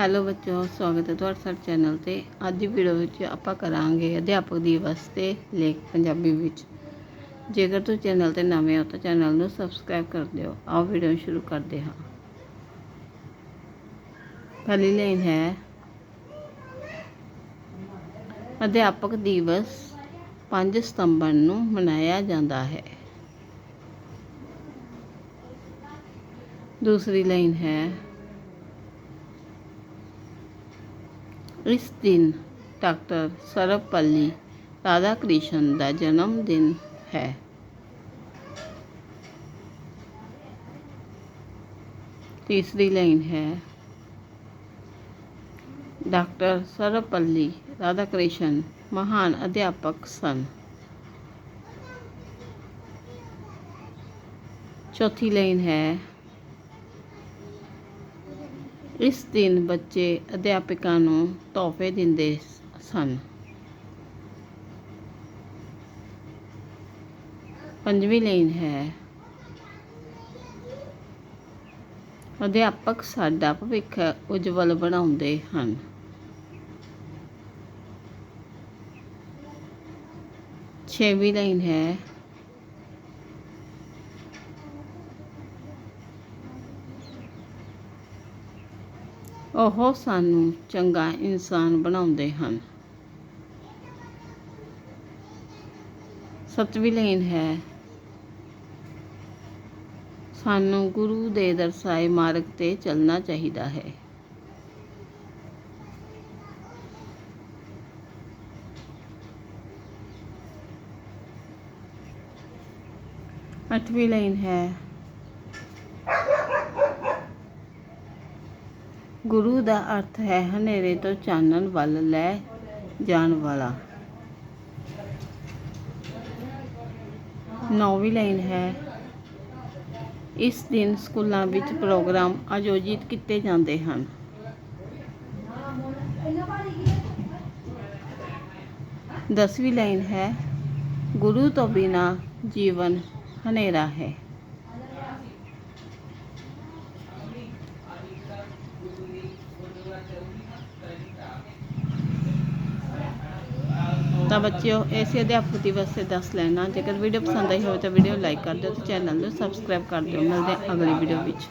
Hello ਬੱਚੋ, ਸਵਾਗਤ ਹੈ ਤੁਹਾਡਾ ਸਾਡੇ ਚੈਨਲ ਤੇ। ਅੱਜ ਦੀ ਵੀਡੀਓ ਵਿੱਚ ਆਪਾਂ ਕਰਾਂਗੇ ਅਧਿਆਪਕ ਦਿਵਸ ਤੇ ਲੇਖ ਪੰਜਾਬੀ ਵਿੱਚ। ਜੇਕਰ ਤੁਸੀਂ ਚੈਨਲ ਤੇ ਨਵੇਂ ਹੋ ਤਾਂ ਚੈਨਲ ਨੂੰ ਸਬਸਕ੍ਰਾਈਬ ਕਰ ਦਿਓ। ਆਓ ਵੀਡੀਓ ਸ਼ੁਰੂ ਕਰਦੇ ਹਾਂ। ਪਹਿਲੀ ਲਾਈਨ ਹੈ, ਅਧਿਆਪਕ ਦਿਵਸ 5 ਸਤੰਬਰ ਨੂੰ ਮਨਾਇਆ ਜਾਂਦਾ ਹੈ। ਦੂਸਰੀ ਲਾਈਨ ਹੈ ਇਸ ਦਿਨ ਡਾਕਟਰ ਸਰਵਪੱਲੀ ਰਾਧਾ ਕ੍ਰਿਸ਼ਨ ਦਾ ਜਨਮ ਦਿਨ ਹੈ ਤੀਸਰੀ ਲਾਈਨ ਹੈ ਡਾਕਟਰ ਸਰਵਪੱਲੀ ਰਾਧਾ ਕ੍ਰਿਸ਼ਨ ਮਹਾਨ ਅਧਿਆਪਕ ਸਨ ਚੌਥੀ ਲਾਈਨ ਹੈ ਇਸ ਦਿਨ ਬੱਚੇ ਅਧਿਆਪਕਾਂ ਨੂੰ ਤੋਹਫੇ ਦਿੰਦੇ ਸਨ। ਪੰਜਵੀਂ ਲਾਈਨ ਹੈ, ਅਧਿਆਪਕ ਸਾਡਾ ਭਵਿੱਖ ਉਜਵਲ ਬਣਾਉਂਦੇ ਹਨ। ਛੇਵੀਂ ਲਾਈਨ ਹੈ ਉਹ ਸਾਨੂੰ ਚੰਗਾ ਇਨਸਾਨ ਬਣਾਉਂਦੇ ਹਨ। ਸੱਤਵੀਂ ਲਾਈਨ ਹੈ। ਸਾਨੂੰ ਗੁਰੂ ਦੇ ਦਰਸਾਏ ਮਾਰਗ ਤੇ ਚੱਲਣਾ ਚਾਹੀਦਾ ਹੈ। ਅੱਠਵੀਂ ਲਾਈਨ ਹੈ। ਗੁਰੂ ਦਾ ਅਰਥ ਹੈ ਹਨੇਰੇ ਤੋਂ ਚਾਨਣ ਵੱਲ ਲੈ ਜਾਣ ਵਾਲਾ। ਨੌਵੀਂ ਲਾਈਨ ਹੈ। ਇਸ ਦਿਨ ਸਕੂਲਾਂ ਵਿੱਚ ਪ੍ਰੋਗਰਾਮ ਆਯੋਜਿਤ ਕੀਤੇ ਜਾਂਦੇ ਹਨ। ਦਸਵੀਂ ਲਾਈਨ ਹੈ, ਗੁਰੂ ਤੋਂ ਬਿਨਾ ਜੀਵਨ ਹਨੇਰਾ ਹੈ। ਤਾਂ ਬੱਚਿਓ ਐਸੇ ਅਧਿਆਪਕ ਦਿਵਸ ਤੇ ਦੱਸ ਲੈਣਾ। ਜੇਕਰ ਵੀਡੀਓ ਪਸੰਦ ਆਈ ਹੋਵੇ ਤਾਂ ਵੀਡੀਓ ਲਾਈਕ ਕਰ ਦਿਓ ਤੇ ਚੈਨਲ ਨੂੰ ਸਬਸਕ੍ਰਾਈਬ ਕਰ ਦਿਓ। ਮਿਲਦੇ ਹਾਂ ਅਗਲੀ ਵੀਡੀਓ ਵਿੱਚ।